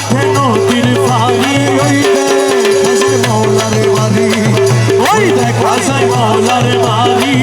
ওঠে নদীর পাড়ি ওই দেখ হাজার মৌলার বাড়ি। ওই দেখ হাজার মৌলার বাড়ি।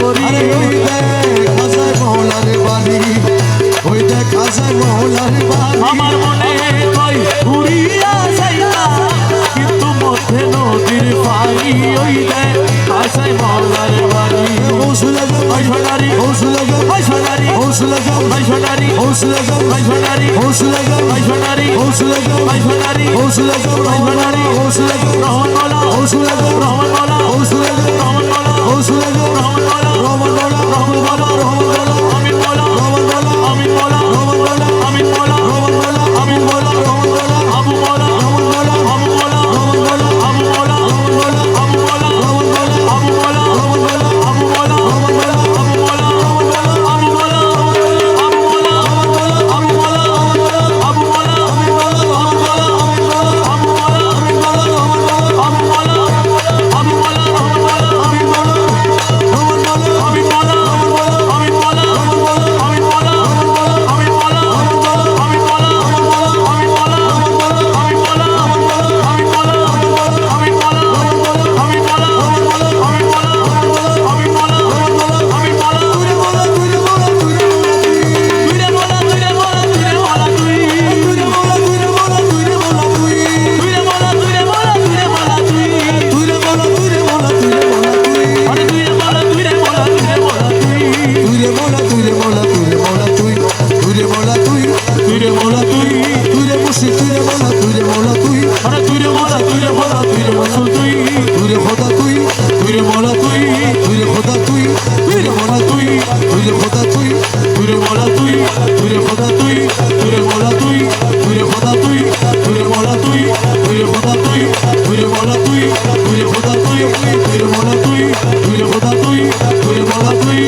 করি। খাসায় মহলার বাড়ি ওই দেখ খাসায় মহলার বাড়ি আমার মনে কই ঘুরিয়া যাইলা কিন্তু মধ্যে নদীর পাড়ি ওই দেখ খাসায় মহলার বাড়ি ওসুলা যাও ভাই সোনারি ওসুলা যাও ভাই সোনারি ওসুলা যাও ভাই সোনারি ওসুলা যাও ভাই সোনারি ওসুলা যাও ভাই সোনারি ওসুলা যাও ভাই সোনারি ওসুলা যাও ভাই সোনারি ওসুলা যাও। রহমান মালা ওসুলা যাও রহমান মালা ওসুলা মোলা তুই তুই রে মোলা তুই তুই রে বসে তুই রে মোলা তুই রে মোলা তুই আরে তুই রে মোলা তুই রে মোলা তুই রে মসুল তুই তুই রে খোদা তুই তুই রে মোলা তুই তুই রে খোদা তুই তুই রে মোলা তুই তুই রে খোদা তুই তুই রে মোলা তুই তুই রে খোদা তুই তুই রে মোলা তুই তুই রে খোদা তুই তুই রে মোলা তুই তুই রে খোদা তুই তুই রে মোলা তুই তুই রে খোদা তুই তুই রে মোলা তুই তুই রে খোদা তুই তুই রে মোলা তুই